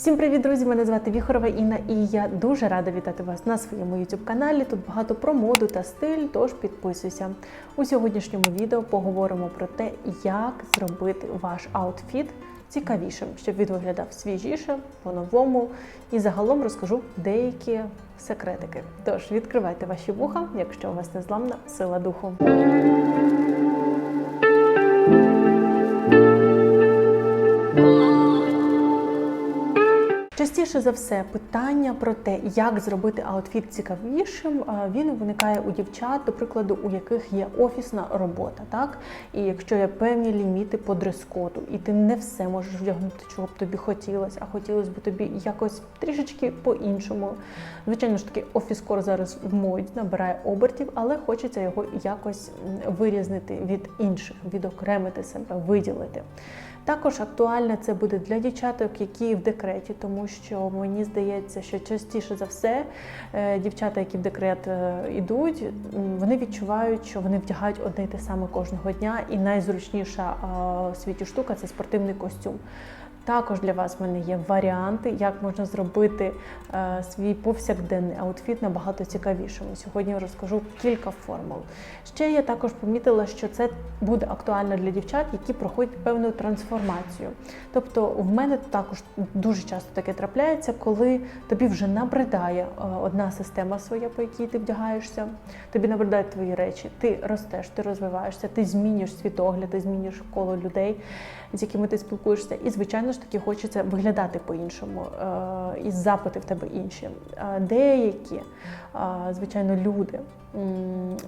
Всім привіт, друзі! Мене звати Віхорова Інна, і я дуже рада вітати вас на своєму youtube каналі. Тут багато про моду та стиль, тож підписуйся. У сьогоднішньому відео поговоримо про те, як зробити ваш аутфіт цікавішим, щоб він виглядав свіжіше, по-новому. І загалом розкажу деякі секретики. Тож відкривайте ваші вуха, якщо у вас незламна сила духу. Частіше за все, питання про те, як зробити аутфіт цікавішим, він виникає у дівчат, до прикладу, у яких є офісна робота, так і якщо є певні ліміти по дрес-коду, і ти не все можеш вдягнути, чого б тобі хотілося, а хотілося б тобі якось трішечки по-іншому. Звичайно ж таки, офіс-кор зараз в моді набирає обертів, але хочеться його якось вирізнити від інших, відокремити себе, виділити. Також актуальне це буде для дівчаток, які в декреті, тому що мені здається, що частіше за все е, дівчата, які в декрет йдуть, вони відчувають, що вони вдягають одне й те саме кожного дня, і найзручніша е, в світі штука це спортивний костюм. Також для вас в мене є варіанти, як можна зробити е, свій повсякденний аутфіт набагато цікавішим. Сьогодні розкажу кілька формул. Ще я також помітила, що це буде актуально для дівчат, які проходять певну трансформацію. Тобто, в мене також дуже часто таке трапляється, коли тобі вже набридає е, одна система своя, по якій ти вдягаєшся, тобі набридають твої речі, ти ростеш, ти розвиваєшся, ти змінюєш світогляд, ти змінюєш коло людей, з якими ти спілкуєшся, і звичайно ж таки хочеться виглядати по-іншому, е, і запити в тебе інші. Деякі, звичайно, люди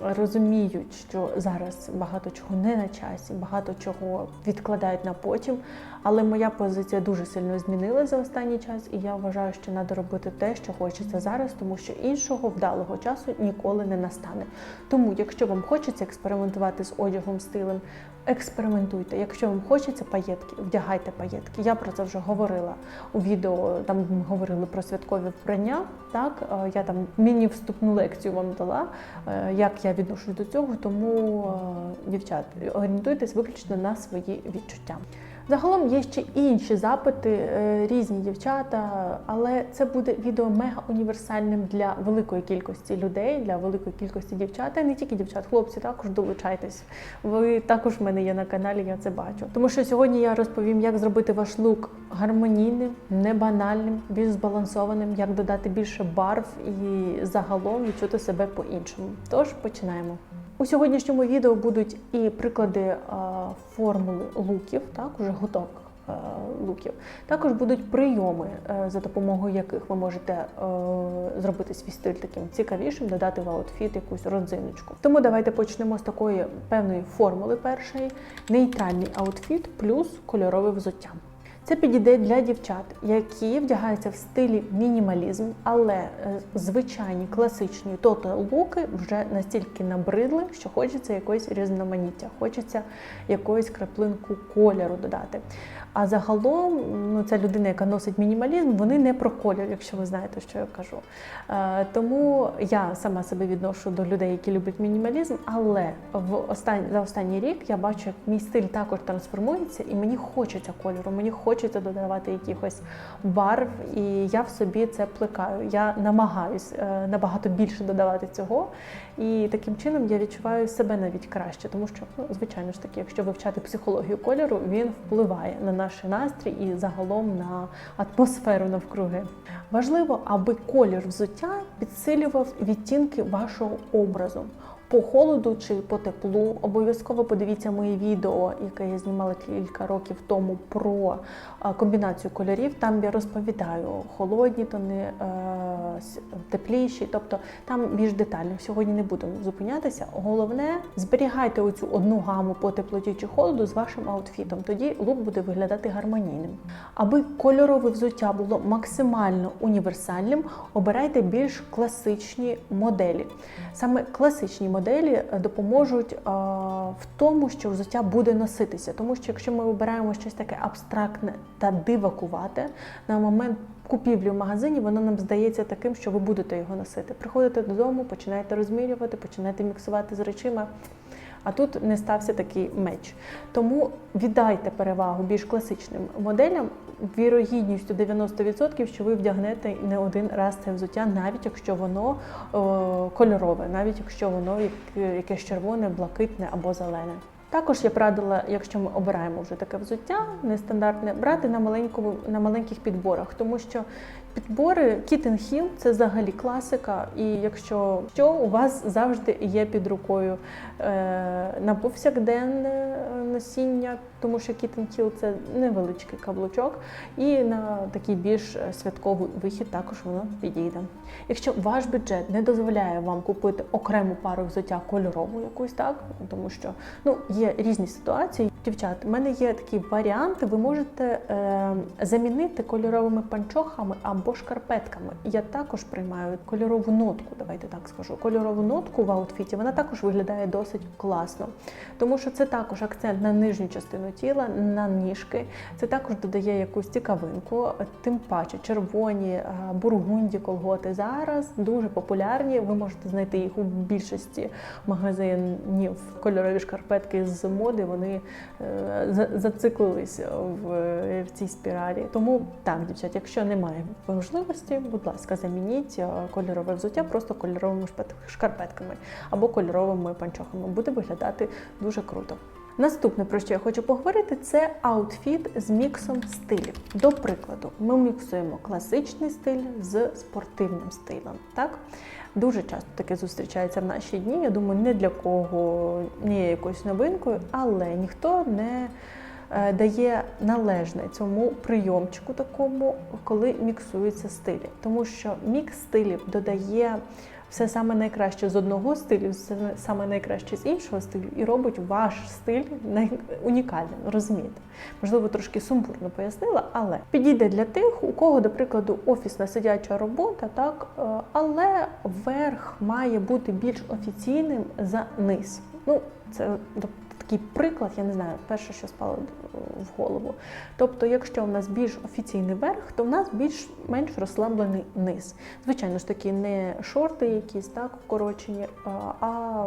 розуміють, що зараз багато чого не на часі, багато чого відкладають на потім. Але моя позиція дуже сильно змінилася за останній час, і я вважаю, що треба робити те, що хочеться зараз, тому що іншого вдалого часу ніколи не настане. Тому, якщо вам хочеться експериментувати з одягом, стилем, експериментуйте. Якщо вам хочеться паєтки, вдягайте паєтки. Я про це вже говорила у відео. Там ми говорили про святкові вбрання. Так Е, я там міні-вступну лекцію вам дала, як я відношусь до цього. Тому, е, дівчат, орієнтуйтесь виключно на свої відчуття. Загалом є ще інші запити, е, різні дівчата, але це буде відео мега універсальним для великої кількості людей, для великої кількості дівчат, і не тільки дівчат, хлопці також долучайтесь. Ви також в мене є на каналі, я це бачу. Тому що сьогодні я розповім, як зробити ваш лук гармонійним, не банальним, більш збалансованим, як додати більше барв і загалом відчути себе по-іншому. Тож починаємо. У сьогоднішньому відео будуть і приклади е, формули луків, так, уже готових е, луків. Також будуть прийоми, е, за допомогою яких ви можете зробити свій стиль таким цікавішим, додати в аутфіт якусь родзиночку. Тому давайте почнемо з такої певної формули першої: нейтральний аутфіт плюс кольорове взуття. Це підійде для дівчат, які вдягаються в стилі мінімалізм, але е, звичайні класичні тотал луки вже настільки набридли, що хочеться якоїсь різноманіття, хочеться якоїсь краплинку кольору додати. А загалом, ну ця людина, яка носить мінімалізм, вони не про колір, якщо ви знаєте, що я кажу. Е, тому я сама себе відношу до людей, які люблять мінімалізм, але в останній за останній рік я бачу, як мій стиль також трансформується, і мені хочеться кольору, мені хочеться додавати якихось барв, і я в собі це плекаю. Я намагаюсь е, набагато більше додавати цього. І таким чином я відчуваю себе навіть краще, тому що, ну, звичайно ж таки, якщо вивчати психологію кольору, він впливає на наш настрій і загалом на атмосферу навкруги. Важливо, аби колір взуття підсилював відтінки вашого образу. По холоду чи по теплу обов'язково подивіться моє відео, яке я знімала кілька років тому про е, комбінацію кольорів. Там я розповідаю холодні тони, е, тепліші, тобто там більш детально. Сьогодні не будемо зупинятися. Головне, зберігайте оцю одну гаму по теплоті чи холоду з вашим аутфітом. Тоді лук буде виглядати гармонійним. Аби кольорове взуття було максимально універсальним, обирайте більш класичні моделі. Саме класичні моделі е, допоможуть в тому, що взуття буде носитися. Тому що якщо ми вибираємо щось таке абстрактне та дивакувате, на момент купівлі в магазині воно нам здається таким, що ви будете його носити. Приходите додому, починаєте розмірювати, починаєте міксувати з речима. А тут не стався такий меч. Тому віддайте перевагу більш класичним моделям. Вірогідністю 90%, що ви вдягнете не один раз це взуття, навіть якщо воно о, кольорове, навіть якщо воно якесь червоне, блакитне або зелене. Також я радила, якщо ми обираємо вже таке взуття нестандартне, брати на маленькому на маленьких підборах, тому що підбори Hill – це взагалі класика. І якщо що у вас завжди є під рукою е, на повсякденне носіння, тому що Hill – це невеличкий каблучок, і на такий більш святковий вихід також воно підійде. Якщо ваш бюджет не дозволяє вам купити окрему пару взуття кольорову якусь, так тому що ну є різні ситуації. Дівчат, в мене є такі варіанти. Ви можете е, замінити кольоровими панчохами або шкарпетками. Я також приймаю кольорову нотку. Давайте так скажу. Кольорову нотку в аутфіті вона також виглядає досить класно, тому що це також акцент на нижню частину тіла, на ніжки. Це також додає якусь цікавинку. Тим паче червоні е, бургунді колготи зараз дуже популярні. Ви можете знайти їх у більшості магазинів. Кольорові шкарпетки з моди вони е, за- зациклились в, в цій спіралі. Тому так, дівчат, якщо немає можливості, будь ласка, замініть е, кольорове взуття просто кольоровими шкарпетками або кольоровими панчохами. Буде виглядати дуже круто. Наступне, про що я хочу поговорити, це аутфіт з міксом стилів. До прикладу, ми міксуємо класичний стиль з спортивним стилем. Так? Дуже часто таке зустрічається в наші дні. Я думаю, не для кого не якоюсь новинкою, але ніхто не дає належне цьому прийомчику такому, коли міксуються стилі. Тому що мікс стилів додає все саме найкраще з одного стилю, все саме найкраще з іншого стилю, і робить ваш стиль унікальним. Розумієте? Можливо, трошки сумбурно пояснила, але підійде для тих, у кого, до прикладу, офісна сидяча робота, так, е, але верх має бути більш офіційним за низ. Ну, це такий приклад, я не знаю, перше, що спало е, в голову. Тобто, якщо в нас більш офіційний верх, то в нас більш-менш розслаблений низ. Звичайно ж таки, не шорти якісь так укорочені, а-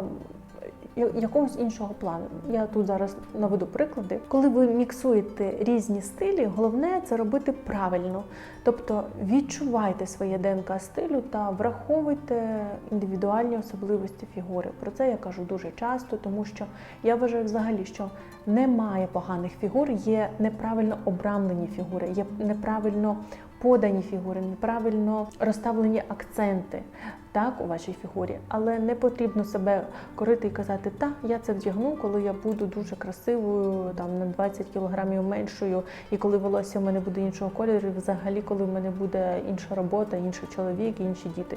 якогось іншого плану. Я тут зараз наведу приклади. Коли ви міксуєте різні стилі, головне це робити правильно. Тобто відчувайте своє ДНК стилю та враховуйте індивідуальні особливості фігури. Про це я кажу дуже часто, тому що я вважаю взагалі, що немає поганих фігур, є неправильно обрамлені фігури, є неправильно подані фігури, неправильно розставлені акценти так у вашій фігурі, але не потрібно себе корити і казати, та я це вдягну, коли я буду дуже красивою, там на 20 кілограмів меншою, і коли волосся в мене буде іншого кольору, і взагалі, коли в мене буде інша робота, інший чоловік, інші діти.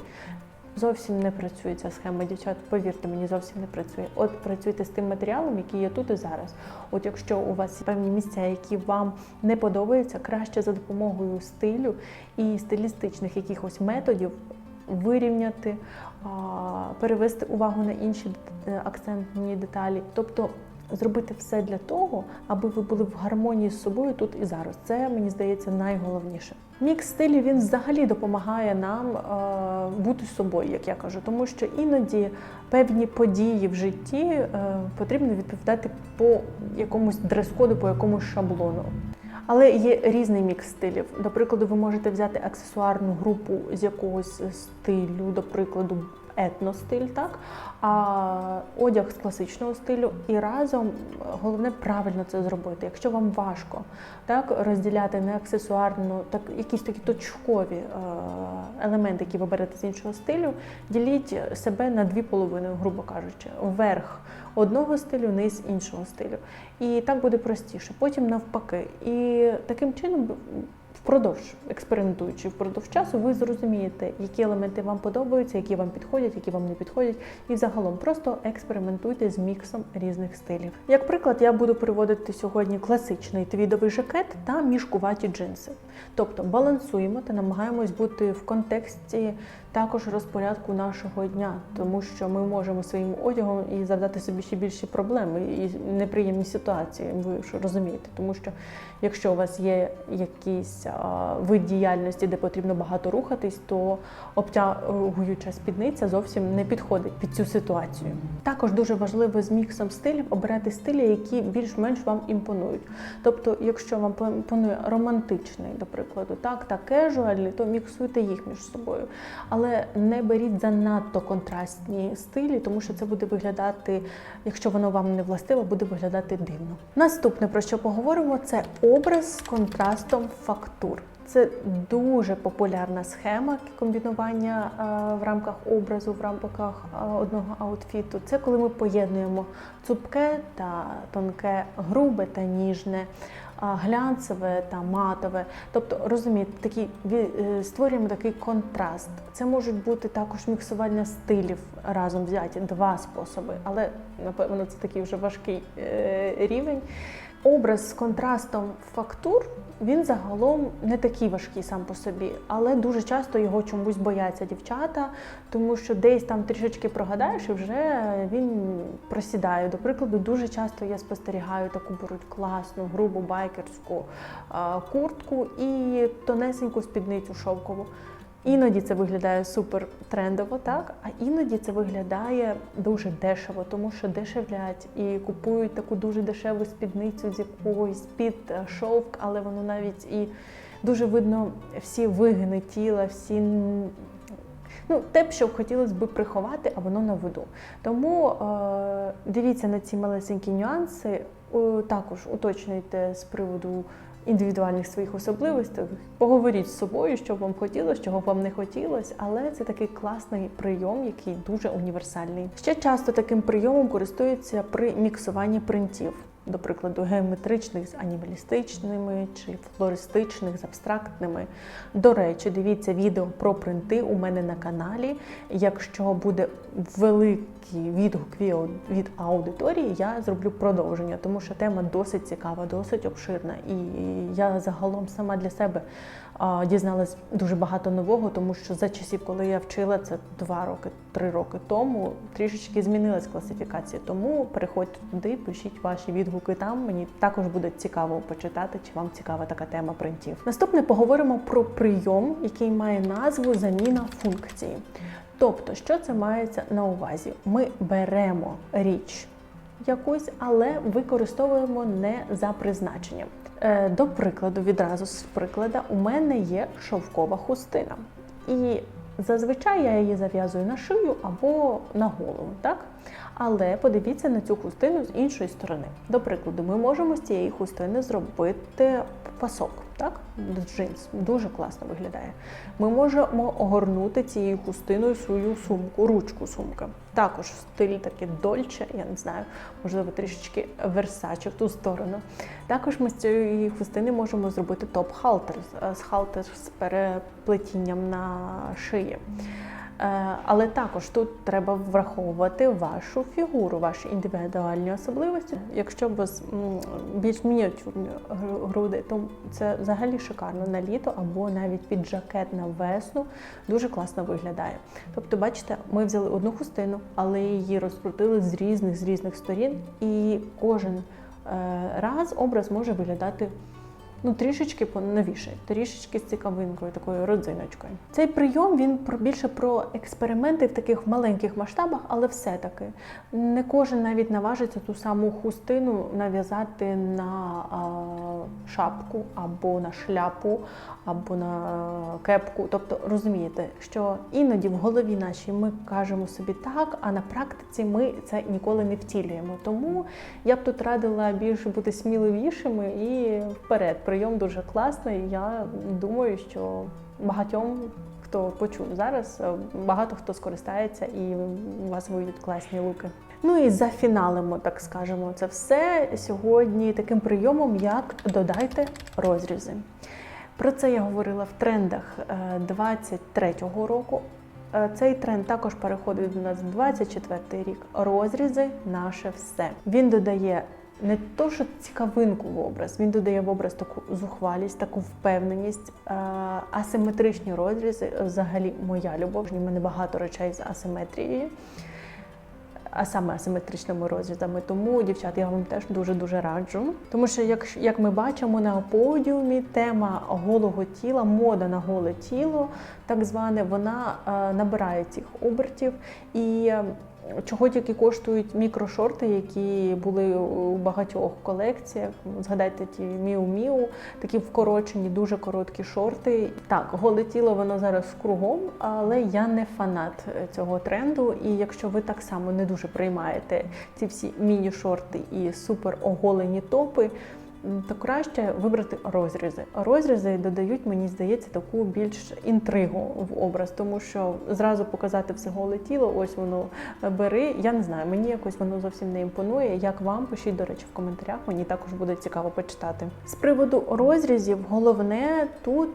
Зовсім не працює ця схема, дівчат. Повірте мені, зовсім не працює. От працюйте з тим матеріалом, який є тут і зараз. От якщо у вас певні місця, які вам не подобаються, краще за допомогою стилю і стилістичних якихось методів вирівняти, перевести увагу на інші е, акцентні деталі. Тобто зробити все для того, аби ви були в гармонії з собою тут і зараз. Це мені здається найголовніше. Мікс стилів він взагалі допомагає нам е, бути собою, як я кажу, тому що іноді певні події в житті е, потрібно відповідати по якомусь дрес-коду, по якомусь шаблону. Але є різний мікс стилів. До прикладу, ви можете взяти аксесуарну групу з якогось стилю, до прикладу, етностиль, так? А одяг з класичного стилю. І разом е, головне правильно це зробити. Якщо вам важко так, розділяти не аксесуарно, так якісь такі точкові е, елементи, які ви берете з іншого стилю, діліть себе на дві половини, грубо кажучи, верх одного стилю, низ іншого стилю. І так буде простіше. Потім навпаки. І таким чином впродовж експериментуючи впродовж часу, ви зрозумієте, які елементи вам подобаються, які вам підходять, які вам не підходять. І загалом просто експериментуйте з міксом різних стилів. Як приклад, я буду приводити сьогодні класичний твідовий жакет та мішкуваті джинси. Тобто балансуємо та намагаємось бути в контексті також розпорядку нашого дня, тому що ми можемо своїм одягом і завдати собі ще більші проблеми і неприємні ситуації. Ви ж розумієте, тому що якщо у вас є якісь вид діяльності, де потрібно багато рухатись, то обтягуюча спідниця зовсім не підходить під цю ситуацію. Також дуже важливо з міксом стилів обирати стилі, які більш-менш вам імпонують. Тобто, якщо вам імпонує романтичний, до прикладу, так та кежуальний, то міксуйте їх між собою. Але не беріть занадто контрастні стилі, тому що це буде виглядати, якщо воно вам не властиво, буде виглядати дивно. Наступне про що поговоримо, це образ з контрастом фактур. Це дуже популярна схема комбінування е, в рамках образу, в рамках е, одного аутфіту. Це коли ми поєднуємо цупке та тонке, грубе та ніжне, глянцеве та матове. Тобто, розумієте, такі е, створюємо такий контраст. Це можуть бути також міксування стилів разом взяті, два способи, але напевно це такий вже важкий е, рівень. Образ з контрастом фактур він загалом не такий важкий сам по собі, але дуже часто його чомусь бояться дівчата, тому що десь там трішечки прогадаєш і вже він просідає. До прикладу, дуже часто я спостерігаю таку беруть класну, грубу байкерську куртку і тонесеньку спідницю шовкову. Іноді це виглядає супер трендово, так а іноді це виглядає дуже дешево, тому що дешевлять і купують таку дуже дешеву спідницю з якогось під е, шовк, але воно навіть і дуже видно всі вигини тіла, всі ну, те, що хотілося б приховати, а воно на виду. Тому е, дивіться на ці малесенькі нюанси, О, також уточнюйте з приводу індивідуальних своїх особливостей. Поговоріть з собою, що вам хотілося, чого вам не хотілося, але це такий класний прийом, який дуже універсальний. Ще часто таким прийомом користуються при міксуванні принтів. До прикладу, геометричних з анімалістичними чи флористичних з абстрактними. До речі, дивіться відео про принти у мене на каналі. Якщо буде великий відгук від- аудиторії, я зроблю продовження, тому що тема досить цікава, досить обширна. І я загалом сама для себе дізналась дуже багато нового, тому що за часів, коли я вчила це два роки, три роки тому, трішечки змінилась класифікація. Тому переходьте туди, пишіть ваші відгуки там. Мені також буде цікаво почитати, чи вам цікава така тема принтів. Наступне поговоримо про прийом, який має назву заміна функції. Тобто, що це мається на увазі? Ми беремо річ якусь, але використовуємо не за призначенням. Е, До прикладу, відразу з приклада, у мене є шовкова хустина. І зазвичай я її зав'язую на шию або на голову, так? Але подивіться на цю хустину з іншої сторони. До прикладу, ми можемо з цієї хустини зробити пасок, так? Джинс. Дуже класно виглядає. Ми можемо огорнути цією хустиною свою сумку, ручку сумки. Також в стилі таке дольче, я не знаю, можливо, трішечки версаче в ту сторону. Також ми з цієї хустини можемо зробити топ-халтер з- халтер з переплетінням на шиї. Е, Але також тут треба враховувати вашу фігуру, ваші індивідуальні особливості. Якщо у вас більш мініатюрні груди, то це взагалі шикарно на літо або навіть під жакет на весну дуже класно виглядає. Тобто, бачите, ми взяли одну хустину, але її розкрутили з різних з різних сторін, і кожен е, раз образ може виглядати ну трішечки новіше, трішечки з цікавинкою, такою родзиночкою. Цей прийом він про більше про експерименти в таких маленьких масштабах, але все-таки не кожен навіть наважиться ту саму хустину нав'язати на а, шапку або на шляпу, або на кепку. Тобто розумієте, що іноді в голові нашій ми кажемо собі так, а на практиці ми це ніколи не втілюємо. Тому я б тут радила більше бути сміливішими і вперед. Прийом дуже класний. Я думаю, що багатьом. Хто почув зараз, е, багато хто скористається і у вас вийдуть класні луки. Ну і зафіналимо, так скажемо, це все сьогодні таким прийомом, як додайте розрізи. Про це я говорила в трендах е, 23-го року. Е, Цей тренд також переходить до нас в 24-й рік. Розрізи наше все. Він додає не то, що цікавинку в образ, він додає в образ таку зухвалість, таку впевненість. Асиметричні розрізи взагалі моя любов. У мене багато речей з асиметрією. а саме асиметричними розрізами. Тому, дівчат, я вам теж дуже дуже раджу. Тому що, як, як ми бачимо на подіумі, тема голого тіла, мода на голе тіло, так зване, вона набирає цих обертів і. Чого тільки коштують мікрошорти, які були у багатьох колекціях. Згадайте ті Міу Міу, такі вкорочені, дуже короткі шорти. Так, голе тіло воно зараз кругом, але я не фанат е, цього тренду. І якщо ви так само не дуже приймаєте ці всі міні-шорти і супер оголені топи. То краще вибрати розрізи. Розрізи додають, мені здається, таку більш інтригу в образ, тому що зразу показати все голе тіло, ось воно е, бери. Я не знаю, мені якось воно зовсім не імпонує. Як вам пишіть, до речі, в коментарях. Мені також буде цікаво почитати. З приводу розрізів, головне тут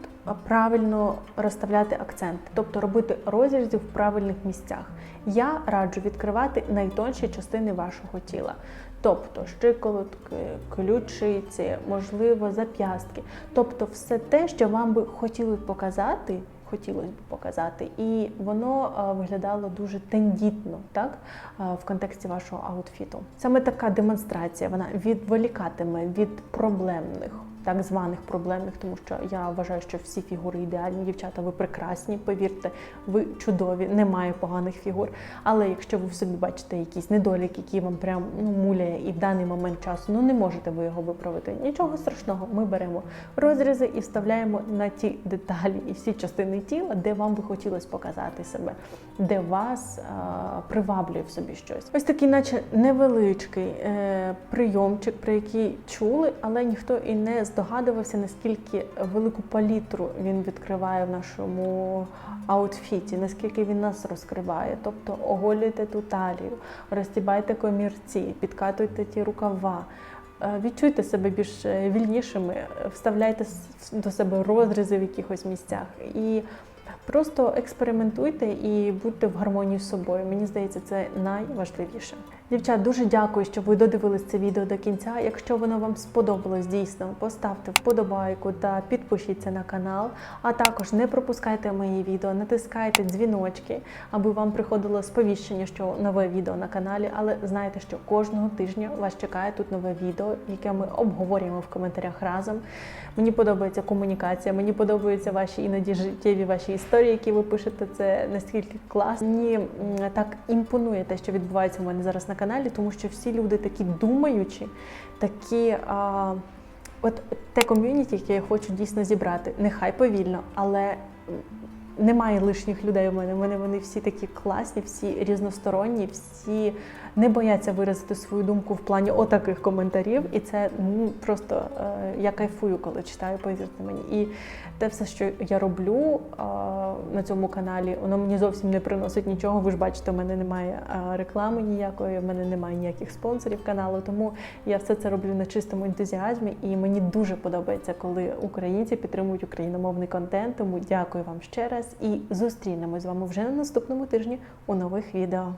правильно розставляти акценти, тобто робити розрізи в правильних місцях. Я раджу відкривати найтонші частини вашого тіла. Тобто щиколотки, ключиці, можливо, зап'ястки. Тобто все те, що вам би хотіли показати, хотілося б показати, і воно е, виглядало дуже тендітно, так е, в контексті вашого аутфіту. Саме така демонстрація вона відволікатиме від проблемних. Так званих проблемних, тому що я вважаю, що всі фігури ідеальні, дівчата, ви прекрасні, повірте, ви чудові, немає поганих фігур. Але якщо ви в собі бачите якийсь недолік, який вам прям ну, муляє, і в даний момент часу ну не можете ви його виправити. Нічого страшного, ми беремо розрізи і вставляємо на ті деталі і всі частини тіла, де вам би хотілося показати себе, де вас а, приваблює в собі щось. Ось такий, наче невеличкий е, прийомчик, про який чули, але ніхто і не здогадувався, наскільки велику палітру він відкриває в нашому аутфіті, наскільки він нас розкриває. Тобто оголюйте ту талію, розтібайте комірці, підкатуйте ті рукава. Е, Відчуйте себе більш е, вільнішими, вставляйте до себе розрізи в якихось місцях і просто експериментуйте і будьте в гармонії з собою. Мені здається, це найважливіше. Дівчат, дуже дякую, що ви додивились це відео до кінця. Якщо воно вам сподобалось дійсно, поставте вподобайку та підпишіться на канал. А також не пропускайте мої відео, натискайте дзвіночки, аби вам приходило сповіщення, що нове відео на каналі. Але знайте, що кожного тижня вас чекає тут нове відео, яке ми обговорюємо в коментарях разом. Мені подобається комунікація, мені подобаються ваші іноді життєві ваші історії, які ви пишете. Це настільки класно. Мені так імпонує те, що відбувається у мене зараз на каналі, тому що всі люди такі думаючі, такі. А, От те ком'юніті, яке я хочу дійсно зібрати, нехай повільно, але немає лишніх людей у мене. У мене вони всі такі класні, всі різносторонні, всі не бояться виразити свою думку в плані отаких коментарів. І це ну, просто е, я кайфую, коли читаю, повірте мені. І те все, що я роблю е, на цьому каналі, воно мені зовсім не приносить нічого. Ви ж бачите, у мене немає е, реклами ніякої, в мене немає ніяких спонсорів каналу. Тому я все це роблю на чистому ентузіазмі, і мені дуже подобається, коли українці підтримують україномовний контент. Тому дякую вам ще раз і зустрінемось з вами вже на наступному тижні у нових відео.